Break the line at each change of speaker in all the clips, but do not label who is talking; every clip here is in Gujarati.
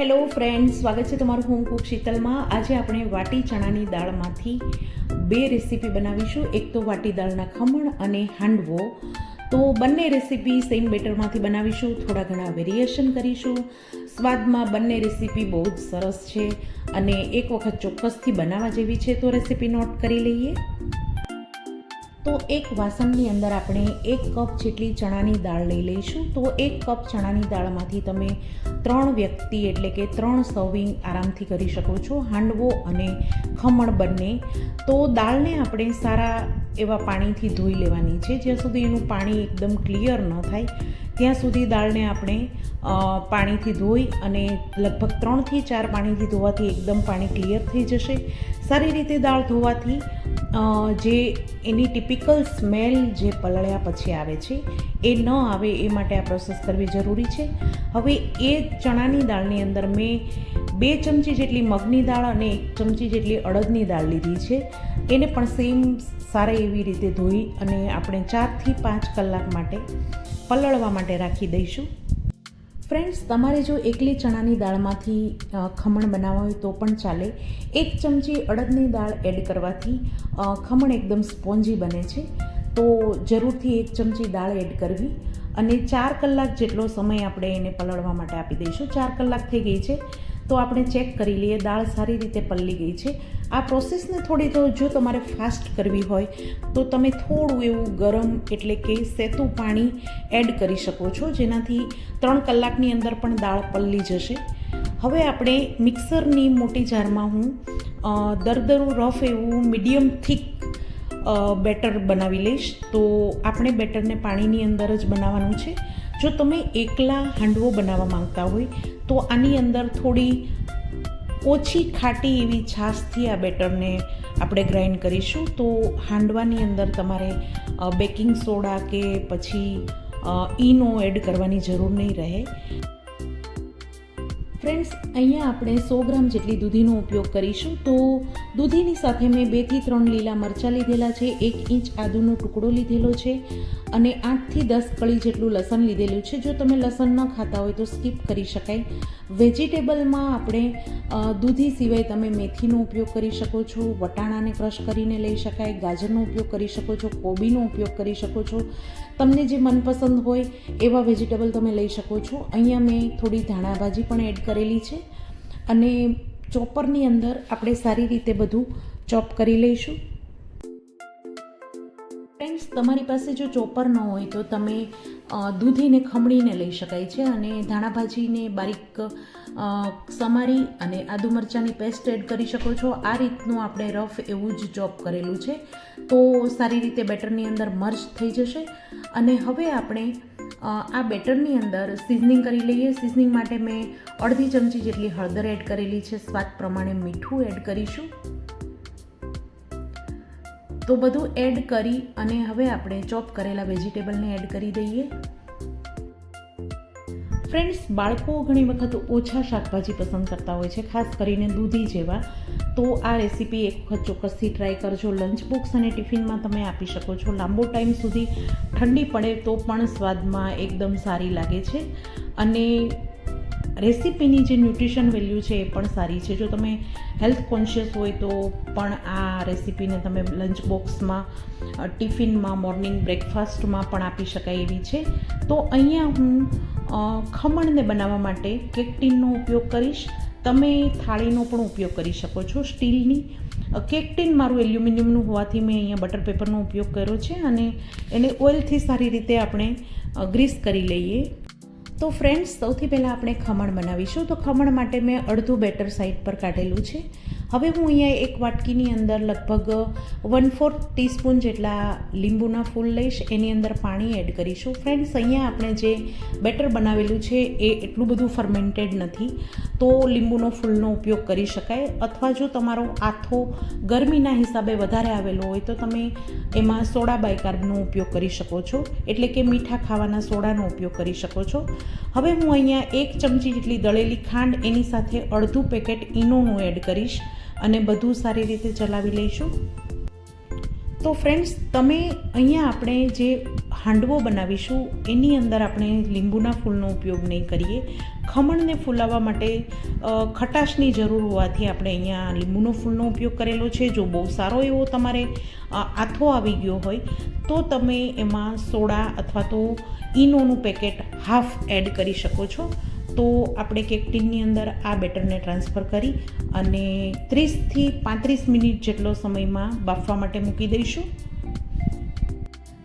હેલો ફ્રેન્ડ સ્વાગત છે તમારું હોમ કુક શીતલમાં. આજે આપણે વાટી ચણાની દાળમાંથી બે રેસીપી બનાવીશું. એક તો વાટી દાળના ખમણ અને હાંડવો. તો બંને રેસીપી સેમ બેટરમાંથી બનાવીશું. થોડા ઘણા વેરિએશન કરીશું. સ્વાદમાં બંને રેસીપી બહુ જ સરસ છે. અને એક વખત ચોક્કસથી બનાવવા જેવી છે. તો રેસીપી નોટ કરી લઈએ. તો એક વાસણની અંદર આપણે એક કપ જેટલી ચણાની દાળ લઈ લઈશું. તો એક કપ ચણાની દાળમાંથી તમે ત્રણ વ્યક્તિ એટલે કે ત્રણ સર્વિંગ આરામથી કરી શકો છો, હાંડવો અને ખમણ બંને. તો દાળને આપણે સારા એવા પાણીથી ધોઈ લેવાની છે. જ્યાં સુધી એનું પાણી એકદમ ક્લિયર ન થાય ત્યાં સુધી દાળને આપણે પાણીથી ધોઈ અને લગભગ ત્રણથી ચાર પાણીથી ધોવાથી એકદમ પાણી ક્લિયર થઈ જશે. સારી રીતે દાળ ધોવાથી જે એની ટિપિકલ સ્મેલ જે પલળ્યા પછી આવે છે, એ ન આવે એ માટે આ પ્રોસેસ કરવી જરૂરી છે. હવે એ ચણાની દાળની અંદર મેં બે ચમચી જેટલી મગની દાળ અને એક ચમચી જેટલી અડદની દાળ લીધી છે. એને પણ સેમ સારા એવી રીતે ધોઈ અને આપણે ચારથી પાંચ કલાક માટે પલળવા માટે રાખી દઈશું. ફ્રેન્ડ્સ તમારે જો એકલી ચણાની દાળમાંથી ખમણ બનાવવા હોય તો પણ ચાલે. એક ચમચી અડદની દાળ એડ કરવાથી ખમણ એકદમ સ્પોન્જી બને છે. તો જરૂરથી એક ચમચી દાળ એડ કરવી. અને ચાર કલાક જેટલો સમય આપણે એને પલળવા માટે આપી દઈશું. ચાર કલાક થઈ ગઈ છે. તો આપણે ચેક કરી લઈએ, દાળ સારી રીતે પલળી ગઈ છે. આ પ્રોસેસને થોડી તો જો તમારે ફાસ્ટ કરવી હોય, તો તમે થોડું એવું ગરમ એટલે કે સેતું પાણી એડ કરી શકો છો, જેનાથી ત્રણ કલાકની અંદર પણ દાળ પલળી જશે. હવે આપણે મિક્સરની મોટી જારમાં હું દરદરું રફ એવું મીડિયમ થીક બેટર બનાવી લઈશ. તો આપણે બેટરને પાણીની અંદર જ બનાવવાનું છે. જો તમે એકલા હાંડવો બનાવવા માંગતા હોય, તો આની અંદર થોડી ઓછી ખાટી એવી છાશથી આ બેટરને આપણે ગ્રાઇન્ડ કરીશું. તો હાંડવાની અંદર તમારે બેકિંગ સોડા કે પછી ઈનો એડ કરવાની જરૂર નહીં રહે. ફ્રેન્ડ્સ, અહીંયા આપણે સો ગ્રામ જેટલી દૂધીનો ઉપયોગ કરીશું. તો દૂધીની સાથે મેં બેથી ત્રણ લીલા મરચાં લીધેલા છે, એક ઇંચ આદુનો ટુકડો લીધેલો છે. અને આઠથી દસ કળી જેટલું લસણ લીધેલું છે. જો તમે લસણ ન ખાતા હોય તો સ્કીપ કરી શકાય. વેજીટેબલમાં આપણે દૂધી સિવાય તમે મેથીનો ઉપયોગ કરી શકો છો, વટાણાને ક્રશ કરીને લઈ શકાય, ગાજરનો ઉપયોગ કરી શકો છો, કોબીનો ઉપયોગ કરી શકો છો. તમને જે મનપસંદ હોય એવા વેજીટેબલ તમે લઈ શકો છો. અહીંયા મેં થોડી ધાણા ભાજી પણ એડ કરેલી છે. અને ચોપરની અંદર આપણે સારી રીતે બધું ચોપ કરી લઈશું. તમારી પાસે જો ચોપર ન હોય તો તમે દૂધીને ખમણીને લઈ શકાય છે અને ધાણા ભાજીને બારીક સમારી અને આદુ મરચાંની પેસ્ટ એડ કરી શકો છો. આ રીતનું આપણે રફ એવું જ ચોપ કરેલું છે. તો સારી રીતે બેટરની અંદર મર્જ થઈ જશે. અને હવે આપણે આ બેટરની અંદર સિઝનિંગ કરી લઈએ. સિઝનિંગ માટે મેં અડધી ચમચી જેટલી હળદર એડ કરેલી છે. સ્વાદ પ્રમાણે મીઠું એડ કરીશું. તો બધું એડ કરી અને હવે આપણે ચોપ કરેલા વેજીટેબલને એડ કરી દઈએ. ફ્રેન્ડ્સ બાળકો ઘણી વખત ઓછા શાકભાજી પસંદ કરતા હોય છે, ખાસ કરીને દૂધી જેવા. તો આ રેસીપી એક વખત ચોક્કસથી ટ્રાય કરજો. લંચ બોક્સ અને ટિફિનમાં તમે આપી શકો છો. લાંબો ટાઈમ સુધી ઠંડી પડે તો પણ સ્વાદમાં એકદમ સારી લાગે છે. અને રેસીપીની જે ન્યુટ્રિશન વેલ્યુ છે એ પણ સારી છે. જો તમે હેલ્થ કોન્શિયસ હોય તો પણ આ રેસીપીને તમે લંચ બોક્સમાં ટિફિનમાં, મોર્નિંગ બ્રેકફાસ્ટમાં પણ આપી શકાય એવી છે. તો અહીંયા હું ખમણને બનાવવા માટે કેકટીનનો ઉપયોગ કરીશ. તમે થાળીનો પણ ઉપયોગ કરી શકો છો સ્ટીલની. કેકટીન મારું એલ્યુમિનિયમનું હોવાથી મેં અહીંયા બટર પેપરનો ઉપયોગ કર્યો છે અને એને ઓઇલથી સારી રીતે આપણે ગ્રીસ કરી લઈએ. તો ફ્રેન્ડ્સ સૌથી પહેલાં આપણે ખમણ બનાવીશું. તો ખમણ માટે મેં અડધું બેટર સાઈડ પર કાઢેલું છે. હવે હું અહીંયા એક વાટકીની અંદર લગભગ વન ફોર્થ ટીસ્પૂન જેટલા લીંબુના ફૂલ લઈશ. એની અંદર પાણી એડ કરીશું. ફ્રેન્ડ્સ અહીંયા આપણે જે બેટર બનાવેલું છે એ એટલું બધું ફર્મેન્ટેડ નથી. તો લીંબુનો ફૂલનો ઉપયોગ કરી શકાય. અથવા જો તમારો આથો ગરમીના હિસાબે વધારે આવેલો હોય તો તમે એમાં સોડા બાયકાર્બનો ઉપયોગ કરી શકો છો. એટલે કે મીઠા ખાવાના સોડાનો ઉપયોગ કરી શકો છો. હવે હું અહીંયા એક ચમચી જેટલી દળેલી ખાંડ એની સાથે અડધું પેકેટ ઈનોનું એડ કરીશ. અને બધું સારી રીતે ચલાવી લઈશું. તો ફ્રેન્ડ્સ તમે અહીંયા આપણે જે હાંડવો બનાવીશું, એની અંદર આપણે લીંબુના ફૂલનો ઉપયોગ નહીં કરીએ. ખમણને ફૂલાવવા માટે ખટાશની જરૂર હોવાથી આપણે અહીંયા લીંબુનો ફૂલનો ઉપયોગ કરેલો છે. જો બહુ સારો એવો તમારે આથો આવી ગયો હોય, તો તમે એમાં સોડા અથવા તો ઈનોનું પેકેટ હાફ એડ કરી શકો છો. તો આપણે કેક ટીનની અંદર આ બેટરને ટ્રાન્સફર કરી અને ત્રીસથી પાંત્રીસ મિનિટ જેટલો સમયમાં બાફવા માટે મૂકી દઈશું.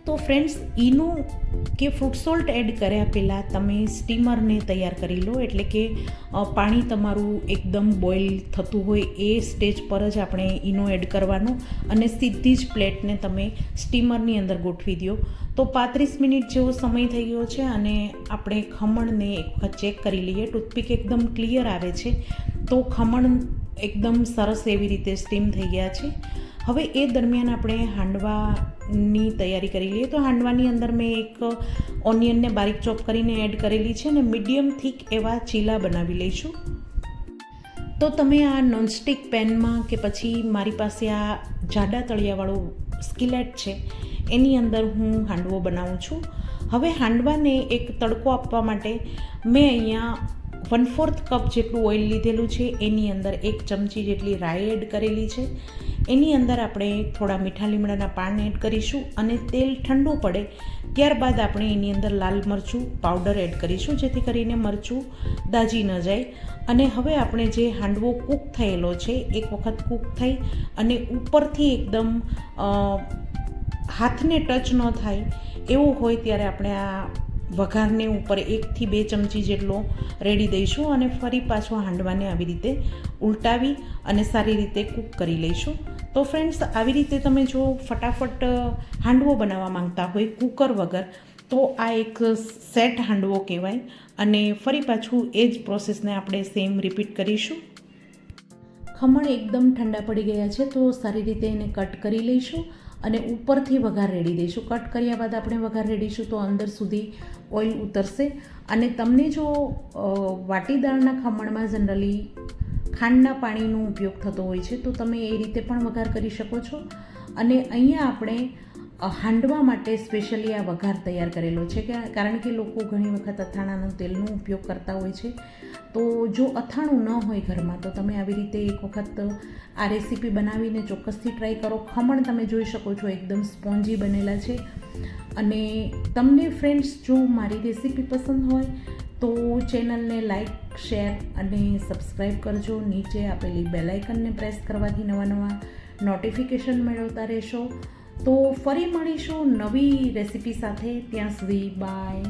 તો ફ્રેન્ડ્સ ઈનું કે ફ્રૂટ સોલ્ટ એડ કર્યા પહેલાં તમે સ્ટીમરને તૈયાર કરી લો. એટલે કે પાણી તમારું એકદમ બોઇલ થતું હોય એ સ્ટેજ પર જ આપણે ઈનો એડ કરવાનો અને સીધી જ પ્લેટને તમે સ્ટીમરની અંદર ગોઠવી દો તો પાંત્રીસ મિનિટ જેવો સમય થઈ ગયો છે અને આપણે ખમણને એક વખત ચેક કરી લઈએ. ટૂથપીક એકદમ ક્લિયર આવે છે. તો ખમણ એકદમ સરસ એવી રીતે સ્ટીમ થઈ ગયા છે. હવે એ દરમિયાન આપણે હાંડવાની તૈયારી કરી લઈએ. તો હાંડવાની અંદર મેં એક ઓનિયનને બારીક ચોપ કરીને એડ કરેલી છે અને મીડિયમ થીક એવા ચીલા બનાવી લઈશું. તો તમે આ નોનસ્ટિક પેનમાં કે પછી મારી પાસે આ જાડા તળિયાવાળું સ્કિલેટ છે, એની અંદર હું હાંડવો બનાવું છું. હવે હાંડવાને એક તડકો આપવા માટે મેં અહીંયા વન ફોર્થ કપ જેટલું ઓઇલ લીધેલું છે, એની અંદર એક ચમચી જેટલી રાઈ એડ કરેલી છે. એની અંદર આપણે થોડા મીઠા લીમડાના પાન એડ કરીશું અને તેલ ઠંડુ પડે ત્યારબાદ આપણે એની અંદર લાલ મરચું પાવડર એડ કરીશું, જેથી કરીને મરચું દાજી ન જાય. અને હવે આપણે જે હાંડવો કૂક થયેલો છે, એક વખત કૂક થઈ અને ઉપરથી એકદમ હાથને ટચ ન થાય એવું હોય ત્યારે આપણે આ વઘારને ઉપર એકથી બે ચમચી જેટલો રેડી દઈશું અને ફરી પાછો હાંડવાને આવી રીતે ઉલટાવી અને સારી રીતે કૂક કરી લઈશું. તો ફ્રેન્ડ્સ આવી રીતે તમે જો ફટાફટ હાંડવો બનાવવા માંગતા હોય કૂકર વગર, તો આ એક સેટ હાંડવો કહેવાય અને ફરી પાછું એ જ પ્રોસેસને આપણે સેમ રિપીટ કરીશું. ખમણ એકદમ ઠંડા પડી ગયા છે, તો સારી રીતે એને કટ કરી લઈશું. અને ઉપરથી વઘાર રેડી દઈશું. કટ કર્યા બાદ આપણે વઘાર રેડીશું તો અંદર સુધી ઓઇલ ઉતરશે. અને તમને જો વાટીદાળના વાટી દાળના ખમણમાં જનરલી ખાંડના પાણીનો ઉપયોગ થતો હોય છે, તો તમે એ રીતે પણ વઘાર કરી શકો છો. અને અહીંયા આપણે હાંડવા માટે સ્પેશિયલી આ વઘાર તૈયાર કરેલો છે, કે, કારણ કે લોકો ઘણી વખત અથાણાનું તેલનો ઉપયોગ કરતા હોય છે. તો જો અથાણું ન હોય ઘરમાં, તો તમે આવી રીતે એક વખત આ રેસીપી બનાવીને ચોક્કસથી ટ્રાય કરો. ખમણ તમે જોઈ શકો છો એકદમ સ્પોન્જી બનેલા છે. અને તમને ફ્રેન્ડ્સ જો મારી રેસીપી પસંદ હોય, તો ચેનલને લાઈક શેર અને સબસ્ક્રાઈબ કરજો. નીચે આપેલી બેલાઇકનને પ્રેસ કરવાથી નવા નવા નોટિફિકેશન મેળવતા રહેશો. તો ફરી મળીશું નવી રેસીપી સાથે. ત્યાં સુધી બાય